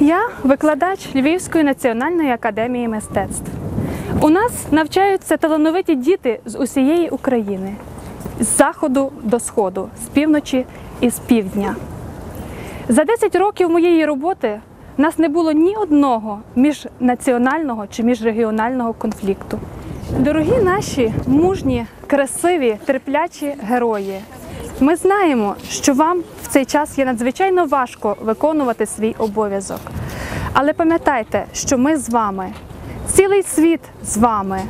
Я викладач Львівської національної академії мистецтв. У нас навчаються талановиті діти з усієї України, з заходу до сходу, з півночі і з півдня. За 10 років моєї роботи нас не було ні одного міжнаціонального чи міжрегіонального конфлікту. Дорогі наші мужні, красиві, терплячі герої. Ми знаємо, що вам в цей час є надзвичайно важко виконувати свій обов'язок. Але пам'ятайте, що ми з вами, цілий світ з вами,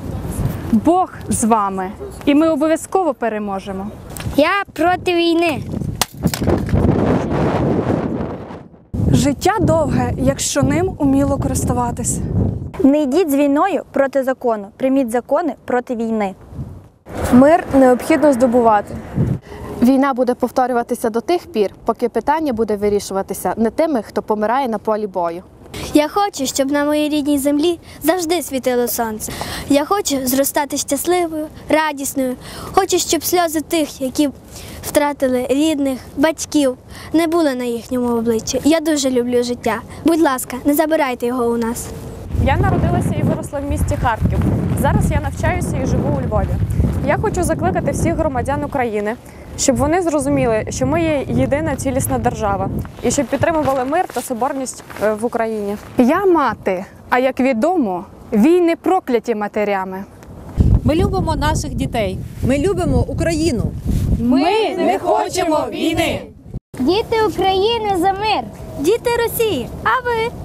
Бог з вами, і ми обов'язково переможемо. Я проти війни. Життя довге, якщо ним уміло користуватись. Не йдіть з війною проти закону. Прийміть закони проти війни. Мир необхідно здобувати. Війна буде повторюватися до тих пір, поки питання буде вирішуватися не тими, хто помирає на полі бою. Я хочу, щоб на моїй рідній землі завжди світило сонце. Я хочу зростати щасливою, радісною. Хочу, щоб сльози тих, які втратили рідних, батьків, не були на їхньому обличчі. Я дуже люблю життя. Будь ласка, не забирайте його у нас. Я народилася і виросла в місті Харків. Зараз я навчаюся і живу у Львові. Я хочу закликати всіх громадян України, щоб вони зрозуміли, що ми є єдина цілісна держава і щоб підтримували мир та соборність е, в Україні. Я мати, а як відомо, війни прокляті матерями. Ми любимо наших дітей. Ми любимо Україну. Ми не хочемо війни. Діти України за мир. Діти Росії, а ви?